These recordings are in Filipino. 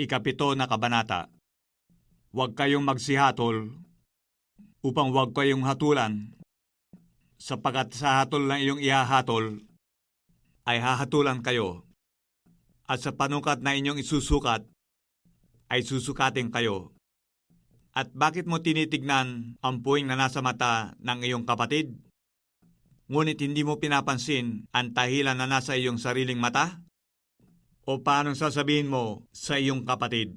Ikapito na kabanata. Huwag kayong magsihatol upang huwag kayong hatulan, sapagat sa hatol na iyong ihahatol ay hahatulan kayo, at sa panukat na inyong isusukat ay susukatin kayo. At bakit mo tinitignan ang puwing na nasa mata ng iyong kapatid? Ngunit hindi mo pinapansin ang tahilan na nasa iyong sariling mata? O paano sasabihin mo sa iyong kapatid?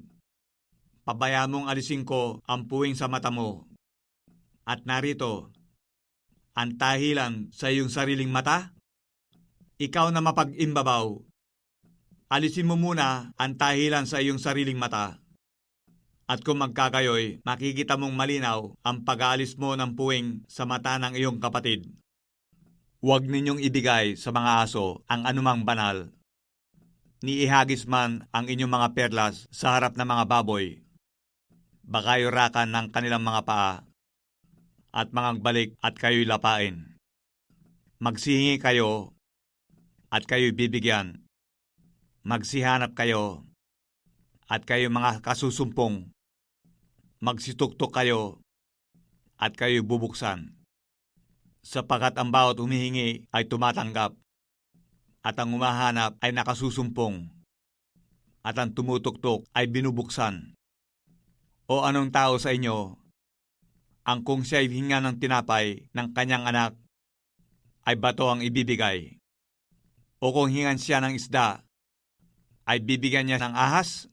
Pabayaan mong alisin ko ang puwing sa mata mo. At narito, ang tahilan sa iyong sariling mata? Ikaw na mapag-imbabaw, alisin mo muna ang tahilan sa iyong sariling mata. At kung magkakayoy, makikita mong malinaw ang pag-aalis mo ng puwing sa mata ng iyong kapatid. Huwag ninyong ibigay sa mga aso ang anumang banal. Niihagis man ang inyong mga perlas sa harap ng mga baboy. Baka yurakan ng kanilang mga paa at mga balik at kayo'y lapain. Magsihingi kayo at kayo'y bibigyan. Magsihanap kayo at kayo mga kasusumpong. Magsituktok kayo at kayo bubuksan. Sapagat ang bawat humihingi ay tumatanggap at ang umahanap ay nakasusumpong at ang tumutuktok ay binubuksan. O anong tao sa inyo ang kung siya'y hinga ng tinapay ng kanyang anak ay bato ang ibibigay? O kung hingan siya ng isda ay bibigyan niya ng ahas?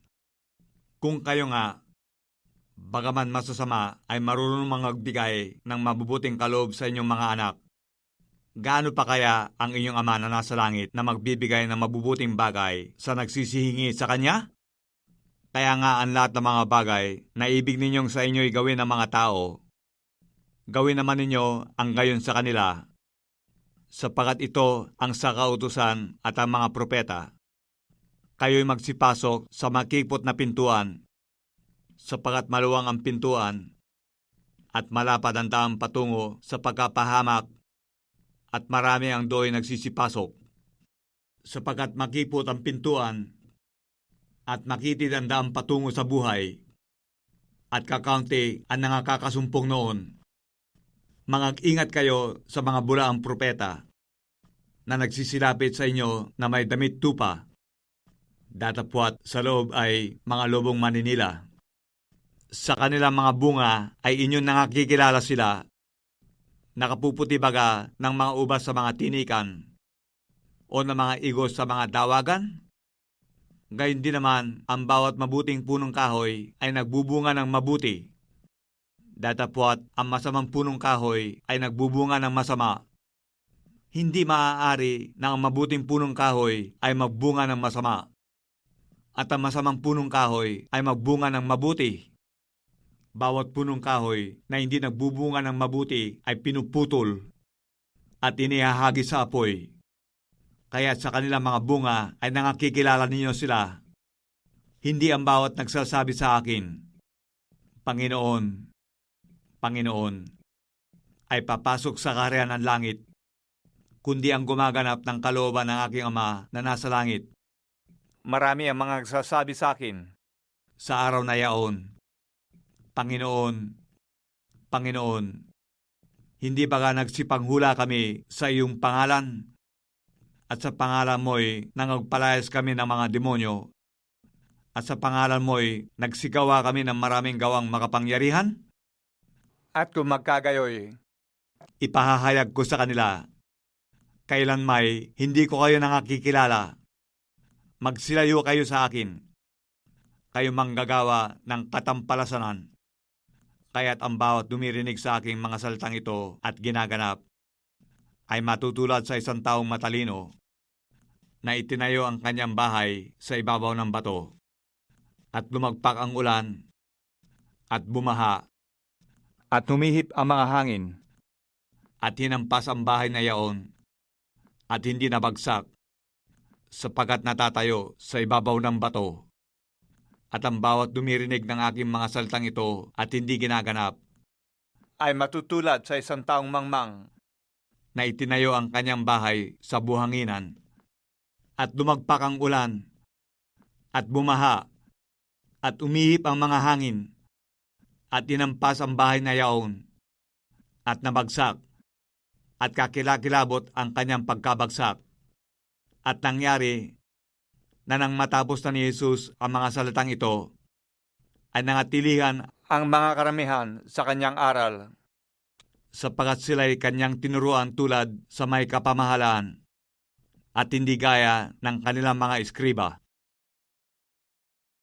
Kung kayo nga, bagaman masasama ay marunong magbigay ng mabubuting kaloob sa inyong mga anak, gaano pa kaya ang inyong ama na nasa langit na magbibigay ng mabubuting bagay sa nagsisihingi sa kanya? Kaya nga ang lahat ng mga bagay na ibig ninyong sa inyo'y gawin ng mga tao, gawin naman ninyo ang gayon sa kanila, sapagat ito ang sa kautusan at ang mga propeta kayo'y magsipasok sa makipot na pintuan, sapagat maluwang ang pintuan, at malapad ang daang patungo sa pagkapahamak, at marami ang do'y nagsisipasok. Sapagat makipot ang pintuan, at makitid ang daang patungo sa buhay, at kakaunti ang nangakakasumpong noon. Mangag-ingat kayo sa mga bulaang propeta na nagsisilapit sa inyo na may damit tupa Datapwat sa loob ay mga lobong maninila. Sa kanilang mga bunga ay inyong nakakikilala sila. Nakapuputi baga ng mga ubas sa mga tinikan o ng mga igos sa mga dawagan? Gayun din naman, ang bawat mabuting punong kahoy ay nagbubunga ng mabuti. Datapwat ang masamang punong kahoy ay nagbubunga ng masama. Hindi maaari na ang mabuting punong kahoy ay magbunga ng masama at ang masamang punong kahoy ay magbunga ng mabuti. Bawat punong kahoy na hindi nagbubunga ng mabuti ay pinuputol at inihahagi sa apoy. Kaya sa kanilang mga bunga ay nangakikilala ninyo sila. Hindi ang bawat nagsasabi sa akin, Panginoon, Panginoon, ay papasok sa kaharian ng langit, kundi ang gumaganap ng kalooban ng aking Ama na nasa langit. Marami ang mga nagsasabi sa akin sa araw na yaon, Panginoon, Panginoon, hindi ba ka nagsipanghula kami sa iyong pangalan? At sa pangalan mo'y nangagpalayas kami ng mga demonyo? At sa pangalan mo'y nagsigawa kami ng maraming gawang makapangyarihan? At kung magkagayoy, ipahahayag ko sa kanila, kailan may hindi ko kayo nangakikilala magsilayo kayo sa akin. Kayo manggagawa ng katampalasanan. Kaya't ang bawat dumirinig sa aking mga saltang ito at ginaganap ay matutulad sa isang taong matalino na itinayo ang kanyang bahay sa ibabaw ng bato at lumagpak ang ulan at bumaha at humihip ang mga hangin at hinampas ang bahay na yaon at hindi nabagsak sapagat natatayo sa ibabaw ng bato. At ang bawat dumirinig ng aking mga saltang ito at hindi ginaganap, ay matutulad sa isang taong mangmang. Na itinayo ang kanyang bahay sa buhanginan. At lumagpak ang ulan. At bumaha. At umihip ang mga hangin, at inampas ang bahay na yaon, at nabagsak, at kakilakilabot ang kanyang pagkabagsak. At nangyari na nang matapos na ni Jesus ang mga salitang ito, ay nangatilihan ang mga karamihan sa kanyang aral, sapagat sila'y kanyang tinuruan tulad sa may kapamahalaan at hindi gaya ng kanilang mga eskriba.